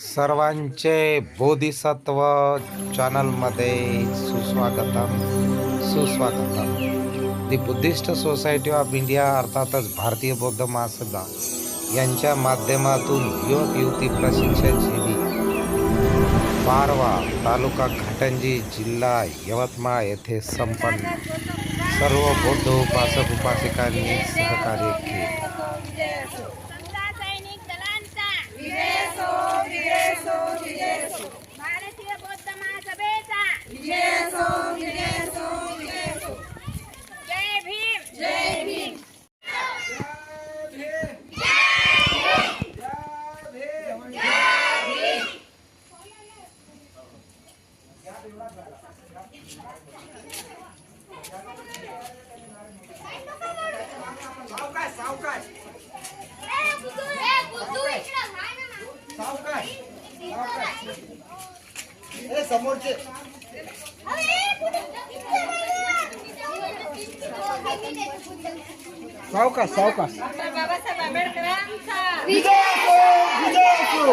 सर्वांचे बोधिसत्व चॅनलमध्ये सुस्वागतम सुस्वागतम. The Buddhist society of India अर्थातच भारतीय बौद्ध महासभा यांच्या माध्यमातून युवक युवती प्रशिक्षण शिबिर पारवा तालुका घाटंजी जिल्हा यवतमाळ येथे संपन्न. सर्व बौद्ध उपासक उपासिकांनी सहकार्य केले समजा सैनिक दलांचा भारतीय बौद्ध महासभेचा जय सावकाश सावकाश बाबासाहेब आंबेडकरांचा विजय असो विजय असो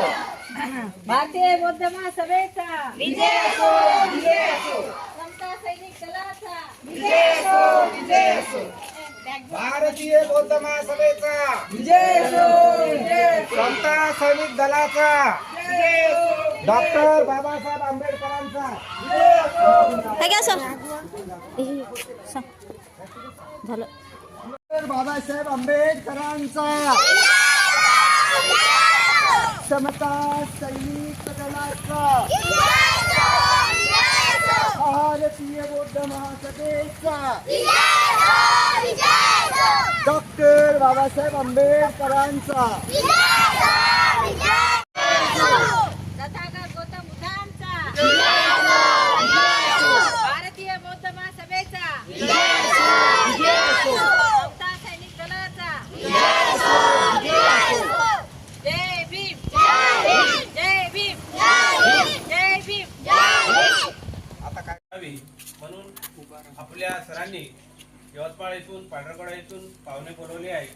भारतीय बौद्ध महासभेचा. विजय असो विजय असो समता सैनिक दलाचा. विजय असो विजय असो भारतीय बौद्ध महासभेचा विजय असो विजय समता सैनिक दलाचा विजय असो डॉक्टर बाबासाहेब आंबेडकरांचा. विजय असो हे घ्या सर. झालं. बाबासाहेब आंबेडकरांचा. समता सैनिक दलाचा भारतीय बौद्ध महासभेचा. डॉक्टर बाबासाहेब आंबेडकरांचा तथागत गौतम बुद्धांचा भारतीय बौद्ध महासभेचा समता सैनिक दलाचा जय भीम जय भीम जय भीम करावी म्हणून आपल्या सरांनी यवतमाळ येथून पांढरगडा येथून पाहुणे बोलवले आहे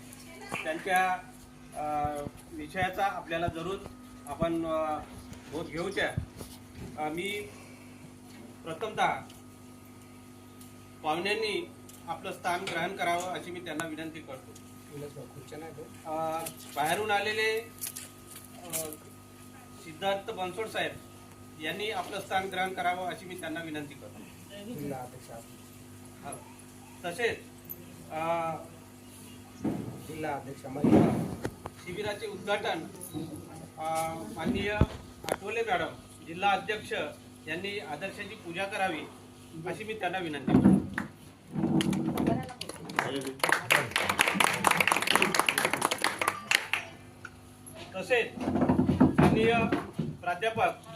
त्यांच्या विषयाचा आपल्याला जरूर आपण बोध घेऊच्या. अ, मी प्रथमतः पाहुण्यांनी आपलं स्थान ग्रहण करावं अशी मी त्यांना विनंती करतो. बाहेरून आलेले सिद्धार्थ बनसोड साहेब यांनी आपलं स्थान ग्रहण करावं अशी मी त्यांना विनंती करतो. तसेच जिल्हा अध्यक्ष शिबिराचे उद्घाटन माननीय आठवले मॅडम जिल्हा अध्यक्ष यांनी आदर्शाची पूजा करावी अशी मी त्यांना विनंती करतो. तसेच माननीय प्राध्यापक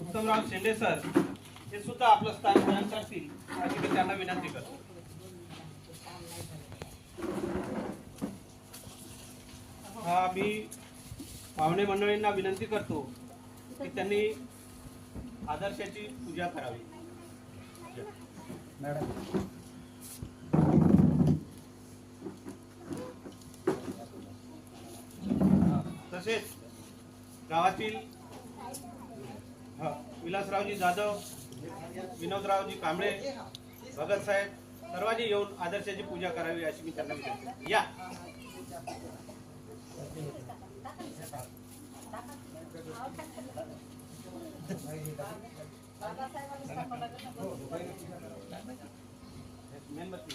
उत्तमराव शेंडे सर हे सुद्धा आपलं स्थान ग्रहण करतील अशी मी त्यांना विनंती करतो. हा मी पाहुणे मंडळींना विनंती करतो की त्यांनी आदर्शाची पूजा करावी. तसेच गावातील हा, विलासरावजी जाधव विनोदरावजी कांबळे भगत साहेब सर्वांनी येऊन आदर्शाची पूजा करावी अशी मी त्यांना विनंती या मेणबत्ती.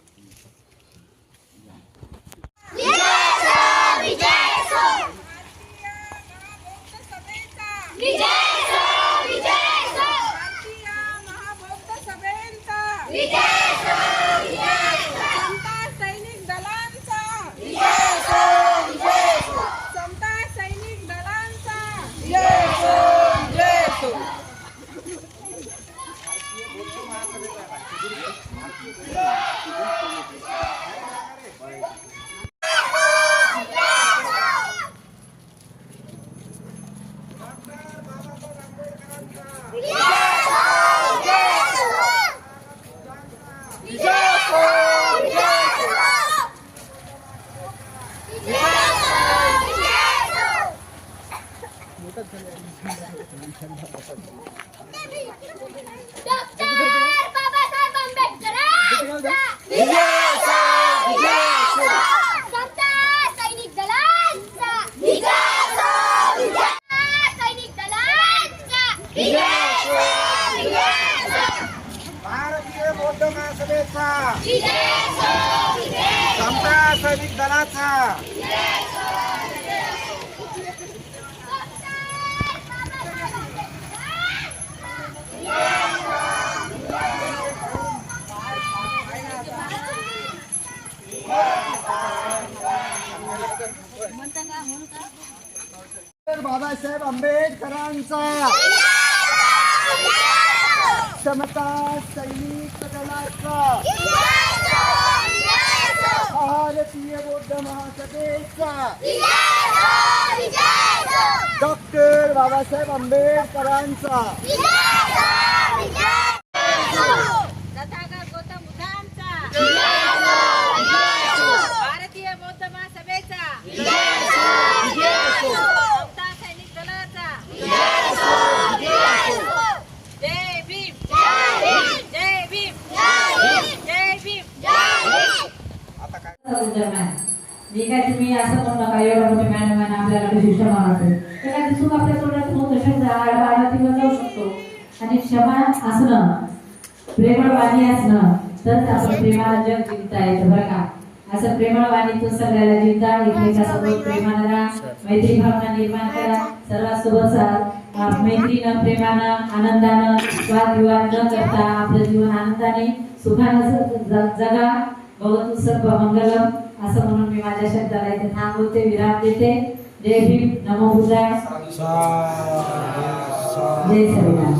दलांचा आंबेडकरांचा समता सैनिक दलांचा सैनिक दलांचा भारतीय बौद्ध महासभेचा समता सैनिक दलाचा डॉक्टर बाबासाहेब आंबेडकरांचा. समता सैनिक दलाचा भारतीय बौद्ध महासभेचा. डॉक्टर बाबासाहेब आंबेडकरांचा तथागत गौतम बुद्धांचा भारतीय बौद्ध महासभेचा समता सैनिक दलाचा जय भीम जय भीम जय भीम जे काय तुम्ही असं म्हणू नका एवढं मोठे मॅडम क्षमा तर काय चूक आपल्या तोंडात होत असेल आडवा जाऊ शकतो. आणि क्षमा असणं प्रेमळवाणी असणं तरच आपण प्रेमाला जग जिंकता येतं बरं का? असं प्रेमळवाणी सगळ्याला जिंकता एकमेकासोबत प्रेमाला राहा मैत्री भावना निर्माण करा सर्वांसोबत सा- मैत्रीनं प्रेमानं आनंदानं वादविवाद न करता आपलं जीवन आनंदाने सुखानं ज- जगा. भगवत सर्व मंगलम असं म्हणून मी माझ्या शब्दाला इथे थांबवते विराम देते. जय भीम. नमो बुद्धाय जय श्रीराम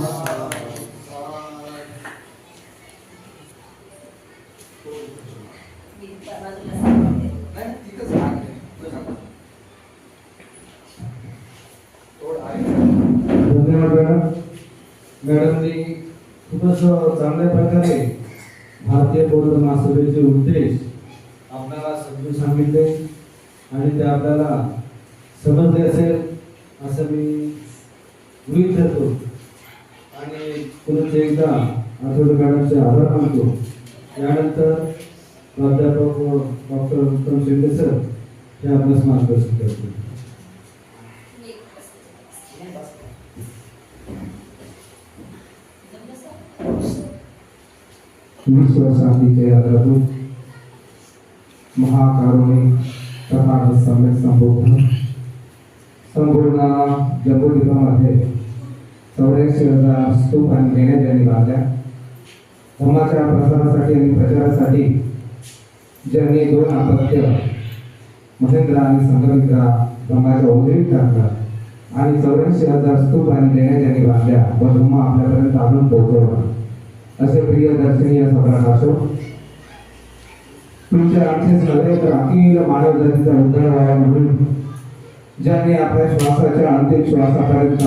धन्यवाद मॅडम. मॅडमनी खूपच चांगल्या प्रकारे भारतीय बौद्ध महासभेचे उद्देश आपल्याला समजून सांगितले आणि ते आपल्याला समजले असेल असं मी गृहित धरतो. आणि पुन्हा एकदा आठवडे मॅडमचे आभार मानतो. यानंतर प्राध्यापक डॉक्टर उत्तम शिंदे सर हे आपल्यास मार्गदर्शन करतील. विश्व शांतीचे यात्रातून महाकारुणिक तथा सम्यक संबोधन. संपूर्ण जम्बूद्वीपामध्ये चौऱ्याऐंशी हजार स्तूप आणि लेण्या त्यांनी बांधल्या धर्माच्या प्रसारासाठी आणि प्रचारासाठी ज्यांनी दोन अपत्य महेंद्र आणि संगमित्रा धर्माच्या उदरीत टाकला आणि चौऱ्याऐंशी हजार स्तूप आणि लेण्या त्यांनी बांधल्या व धर्म आपल्यापर्यंत आणून पोहोचवला. असे प्रिय दर्शनीय सम्राट असो तुमच्या आमचेच नव्हे तर अखिल मानव जातीचा उद्धार व्हावा म्हणून ज्यांनी आपल्या श्वासाच्या अंतिम श्वासापर्यंत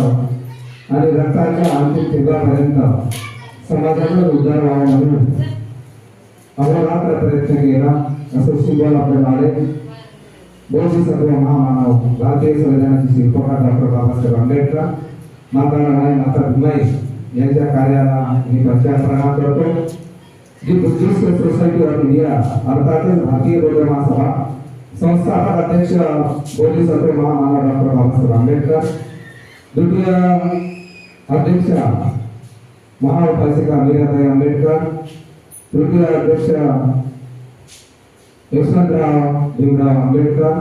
आणि रक्ताच्या अंतिम ठिकाणापर्यंत समाजाचा उद्धार व्हावा म्हणून अहोरात्र प्रयत्न केला असं शिकवलं आपल्याला आले बोधिसत्व महामानव भारतीय संविधानाचे शिल्पकार डॉक्टर बाबासाहेब आंबेडकर माता रामाई माता भीमाई यांच्या कार्याला मी प्रचार प्रणाम करतो. The Buddhist society of India अर्थातच भारतीय बौद्ध महासभा संस्थापक अध्यक्ष बोधिसत्व महामानव डॉक्टर बाबासाहेब आंबेडकर द्वितीय अध्यक्ष महाउपासिका मीराबाई आंबेडकर तृतीय अध्यक्ष यशवंतराव भीमराव आंबेडकर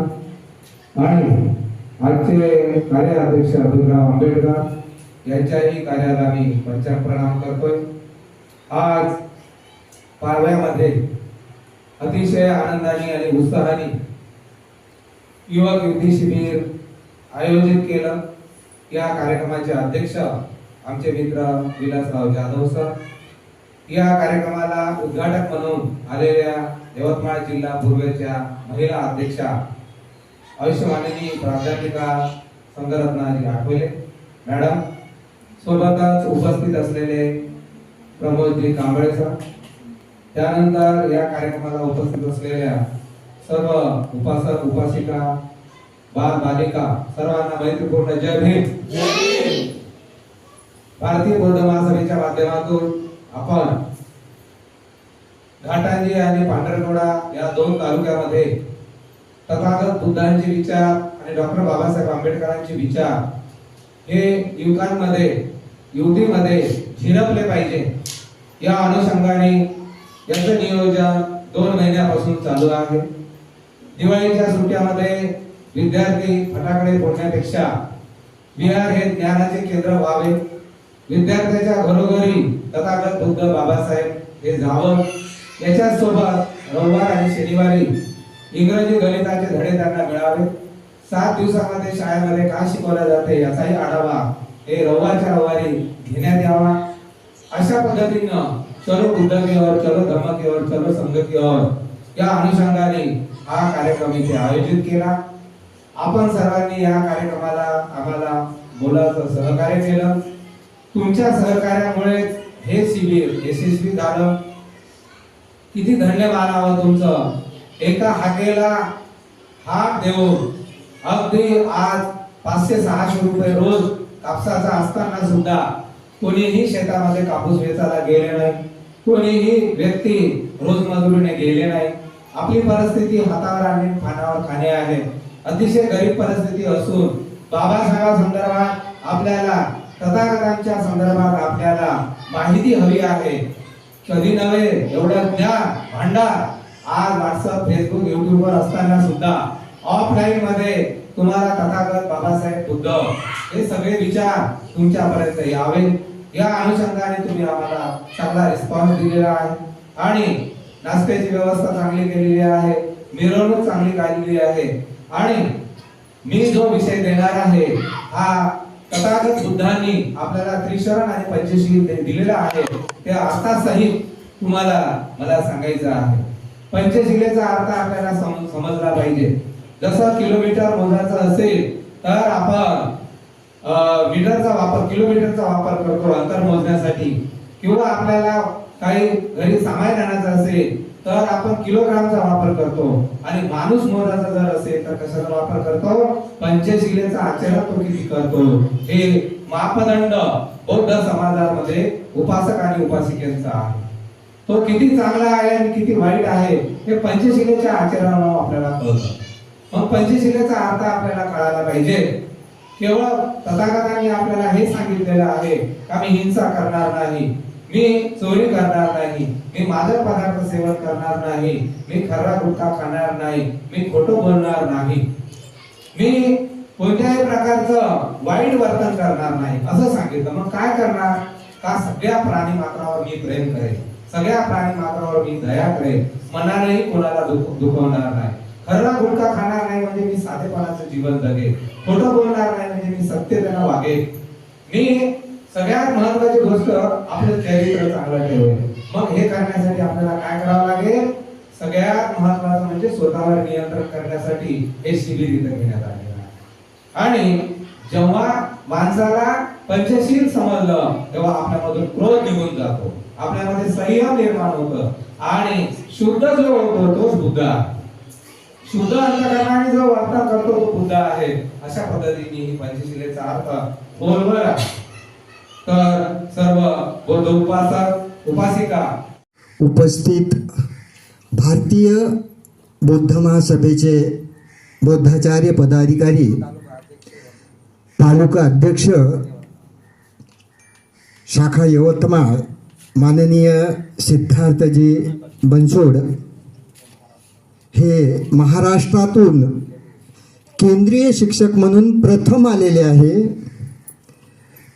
आणि आजचे कार्याध्यक्ष भीमराव आंबेडकर. यांच्याही कार्याला मी पंचांग प्रणाम करतोय. आज पारव्यामध्ये अतिशय आनंदाने आणि उत्साहाने युवक युद्धी शिबिर आयोजित केलं. या कार्यक्रमाचे अध्यक्ष आमचे मित्र विलासराव जाधव सर. या कार्यक्रमाला उद्घाटक म्हणून आलेल्या यवतमाळ जिल्हा पूर्वेच्या महिला अध्यक्षा आयुष्यवाणी प्राध्यापिका संगरत्नाजी आठवले. मॅडम सोबतच उपस्थित असलेले प्रमोदजी कांबळे सर त्यानंतर या कार्यक्रमाला उपस्थित असलेल्या सर्व उपासक उपासिका बाल बालिका सर्वांना मैत्रीपूर्ण जय भीम. भारतीय बौद्ध महासभेच्या माध्यमातून आपण घाटांजी आणि पांढरकवडा या दोन तालुक्यामध्ये तथागत बुद्धांचे विचार आणि डॉक्टर बाबासाहेब आंबेडकरांचे विचार हे युवकांमध्ये युतीमध्ये झिरपले पाहिजे. या अनुषंगाने याचं नियोजन दोन महिन्यापासून चालू आहे. दिवाळीच्या सुट्ट्यामध्ये विद्यार्थी फटाकडे फोडण्यापेक्षा विहार हे ज्ञानाचे केंद्र व्हावे. विद्यार्थ्याच्या घरोघरी तथागत बुद्ध बाबासाहेब हे जावं. याच्यासोबत रविवार आणि शनिवारी इंग्रजी गणिताचे धडे त्यांना मिळावे. सात दिवसामध्ये शाळेमध्ये काय शिकवलं जाते याचाही आढावा हे रवाच्या रवारी घेण्यात यावा. अशा पद्धतीनं चलो बुद्ध चलो धर्म चलो संगतीवर या अनुषंगाने हा कार्यक्रम इथे आयोजित केला. आपण सर्वांनी या कार्यक्रमाला आम्हाला मुलाचं सहकार्य केलं. तुमच्या सहकार्यामुळे हे शिबिर यशस्वी झालं. किती धन्यवाद मानावं तुमचं. एका हाकेला हाक देऊन अगदी आज पाचशे सहाशे रुपये रोज कापसाचा असताना सुद्धा कोणीही शेतामध्ये कापूस वेचायला गेले नाही. कोणीही व्यक्ती रोजमजुरीने गेले नाही. आपली परिस्थिती हातावर आणि खानावर खाणे आहे. अतिशय गरीब परिस्थिती असून बाबासाहेब संदर्भात आपल्याला तथागतांच्या संदर्भात आपल्याला माहिती हवी आहे. कधी नव्हे एवढं ज्ञान भांडार. आज व्हॉट्सअप फेसबुक युट्यूबवर असताना सुद्धा ऑफलाईन मध्ये तुम्हाला तथागत बाबासाहेब बुद्ध हे सगळे विचार तुमच्यापर्यंत यावे या अनुषंगाने तुम्ही आम्हाला चांगला रिस्पॉन्स दिलेला आहे. आणि नाश्त्याची व्यवस्था चांगली केलेली आहे. मिरवणूक चांगली काढलेली आहे. आणि मी जो विषय देणार आहे हा तथागत बुद्धांनी आपल्याला त्रिशरण आणि पंचशील दिलेला आहे ते अर्थासहित तुम्हाला मला सांगायचं आहे. पंचशिलेचा अर्थ आपल्याला समजला पाहिजे. जसं किलोमीटर मोजायचा असेल तर आपण मीटरचा वापर किलोमीटरचा वापर करतो अंतर मोजण्यासाठी. किंवा आपल्याला काही घरी सामान आणायचं असेल तर आपण किलोग्रामचा वापर करतो. आणि माणूस मोजाचा जर असेल तर कशाचा वापर करतो? पंचशिलेचा आचरण तो किती करतो? हे मापदंड बौद्ध समाजामध्ये उपासक आणि उपासिकेचा आहे. तो किती चांगला आहे आणि किती वाईट आहे हे पंचशिलेच्या आचरणावर आपल्याला कळतं. मग पंचशिलेचा अर्थ आपल्याला कळायला पाहिजे. केवळ तथागतांनी आपल्याला हे सांगितलेलं आहे का मी हिंसा करणार नाही मी चोरी करणार नाही मी मादक पदार्थ सेवन करणार नाही मी खरा गुटखा खाणार नाही मी खोटं बोलणार नाही. मी कोणत्याही प्रकारचं वाईट वर्तन करणार नाही असं सांगितलं. मग काय करणार? का सगळ्या प्राणी मात्रावर मी प्रेम करेन? सगळ्या प्राणी मात्रावर मी दया करेन? मनानेही कोणाला दुख दुखवणार नाही. खरा गुटखा खाणार नाही म्हणजे मी साधेपणाचं जीवन जगे खोटं बोलणार नाही म्हणजे मी सत्यतेनं वागेन. मी सगळ्यात महत्वाची गोष्ट आपलं चरित्र चांगलं ठेवेल मग हे करण्यासाठी आपल्याला काय करावं लागेल? सगळ्यात महत्वाचं म्हणजे स्वतःवर नियंत्रण करण्यासाठी हे शिबिर इथं घेण्यात आलेलं आणि जेव्हा माणसाला पंचशील समजलं तेव्हा आपल्यामधून क्रोध निघून जातो. आपल्यामध्ये संयम निर्माण होतं. आणि शुद्ध जो होतो तोच बुद्ध शुद्ध अंतकरणाने जो वर्तन करतो तो बुद्ध आहे. अशा पद्धतीने ही पंचशिलेचा अर्थ बोलवर तर सर्व बौद्ध उपासक उपासिका उपस्थित भारतीय बौद्ध महासभेचे बौद्धाचार्य पदाधिकारी तालुका अध्यक्ष शाखा यवतमाळ माननीय सिद्धार्थजी बनसोड हे महाराष्ट्रातून केंद्रीय शिक्षक म्हणून प्रथम आलेले आहे.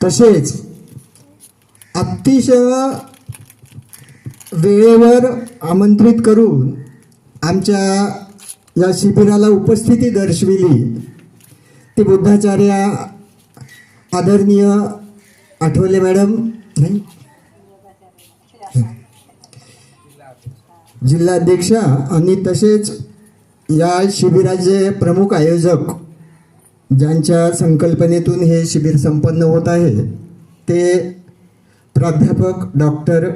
तसेच अतिशय वेळेवर आमंत्रित करून आमच्या या शिबिराला उपस्थिती दर्शविली. ती बुद्धाचार्य आदरणीय आठवले मॅडम नाही जिल्हाध्यक्षा आणि तसेच या शिबिराचे प्रमुख आयोजक ज्यांच्या संकल्पनेतून हे शिबिर संपन्न होत आहे ते प्राध्यापक डॉक्टर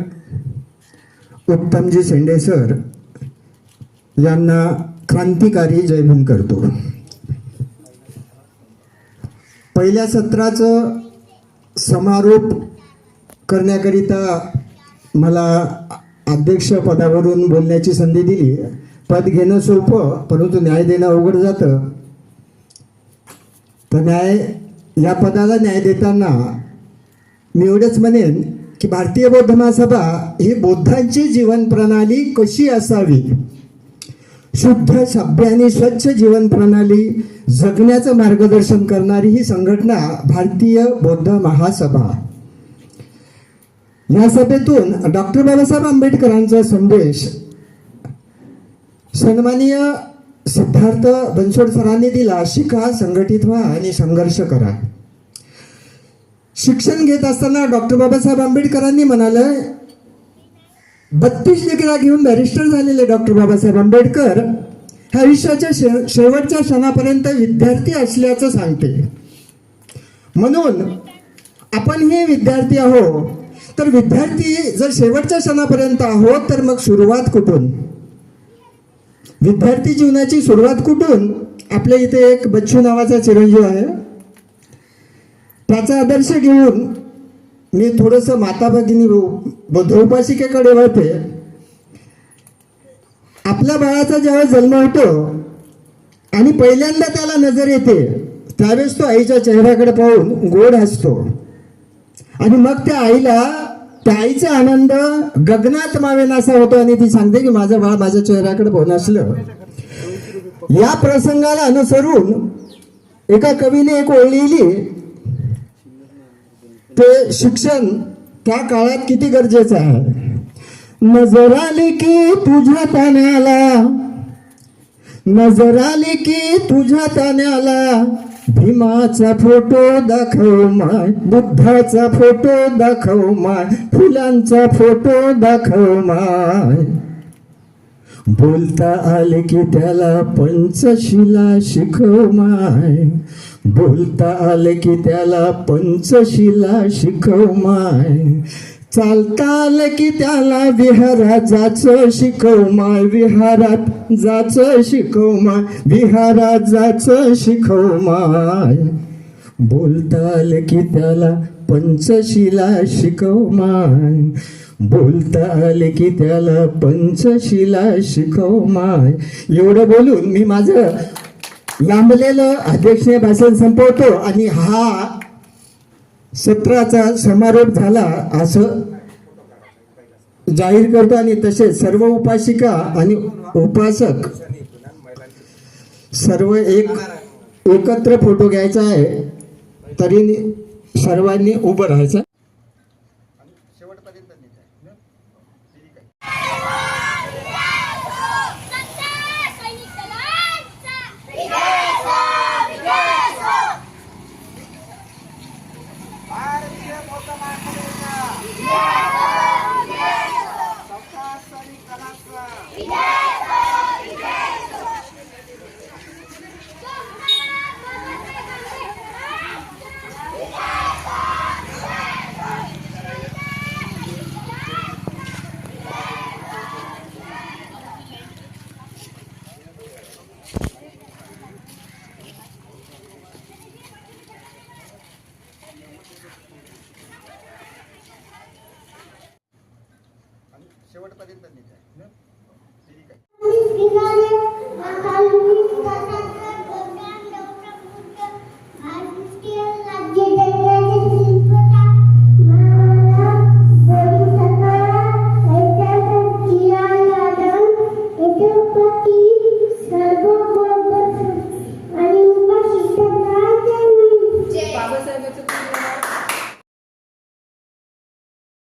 उत्तमजी शेंडे सर यांना क्रांतिकारी जयभीम करतो. पहिल्या सत्राचं समारोप करण्याकरिता मला अध्यक्षपदावरून बोलण्याची संधी दिली. पद घेणं सोपं परंतु न्याय देणं अवघड जातं. तर न्याय या पदाला न्याय देताना मी एवढंच म्हणेन की भारतीय बौद्ध महासभा ही बौद्धांची जीवन प्रणाली कशी असावी? शुद्ध सभ्य आणि स्वच्छ जीवन प्रणाली जगण्याचं मार्गदर्शन करणारी ही संघटना भारतीय बौद्ध महासभा. या सभेतून डॉक्टर बाबासाहेब आंबेडकरांचा संदेश. सन्माननीय सिद्धार्थ बनसोड सरांनी दिला. शिका संघटित व्हा आणि संघर्ष करा. शिक्षण घेत असताना डॉक्टर बाबासाहेब आंबेडकरांनी म्हणालं बत्तीस डिग्र्या घेऊन बॅरिस्टर झालेले डॉक्टर बाबासाहेब आंबेडकर ह्या आयुष्याच्या शे शेवटच्या क्षणापर्यंत विद्यार्थी असल्याचं सांगते. म्हणून आपण हे विद्यार्थी आहो तर विद्यार्थी जर शेवटच्या क्षणापर्यंत आहोत तर मग सुरुवात कुठून? विद्यार्थी जीवनाची सुरुवात कुठून? आपल्या इथे एक बच्चू नावाचा चिरंजीव आहे. त्याचा आदर्श घेऊन मी थोडंसं माता भगिनी बौद्धोपासिकेकडे वळते. आपल्या बाळाचा ज्यावेळेस जन्म होतो आणि पहिल्यांदा त्याला नजर येते त्यावेळेस तो आईच्या चेहऱ्याकडे पाहून गोड हसतो. आणि मग त्या आईला ताईचा आनंद गगनात मावेनासा होतो आणि ती सांगते की माझं बाळ माझ्या चेहऱ्याकडे पाहून असलं. या प्रसंगाला अनुसरून एका कवीने एक ओळ लिहिली. ते शिक्षण त्या काळात किती गरजेचं आहे? नजर आली की तुझ्या ताण्याला नजर आली की तुझ्या ताण्याला भीमाचा फोटो दाखव माय बुद्धाचा फोटो दाखव माय फुलांचा फोटो दाखव माय. बोलता आले की त्याला पंचशिला शिकव माय. बोलता आले की त्याला पंचशिला शिकव माय. चालता आलं की त्याला विहारात जाचं शिकव माय विहारात जाचं शिकव माय विहारात जाचं शिकव माय. बोलता आलं की त्याला पंचशिला शिकव माय. बोलता आले की त्याला पंचशिला शिकव माय. एवढं बोलून मी माझं लांबलेलं अध्यक्षीय भाषण संपवतो आणि हा सत्राचा समारोप झाला असं जाहीर करतो आणि तसेच सर्व उपासिका आणि उपासक सर्व एक एकत्र फोटो घ्यायचा आहे तरी सर्वांनी उभं राहायचं. शेवटपर्यंत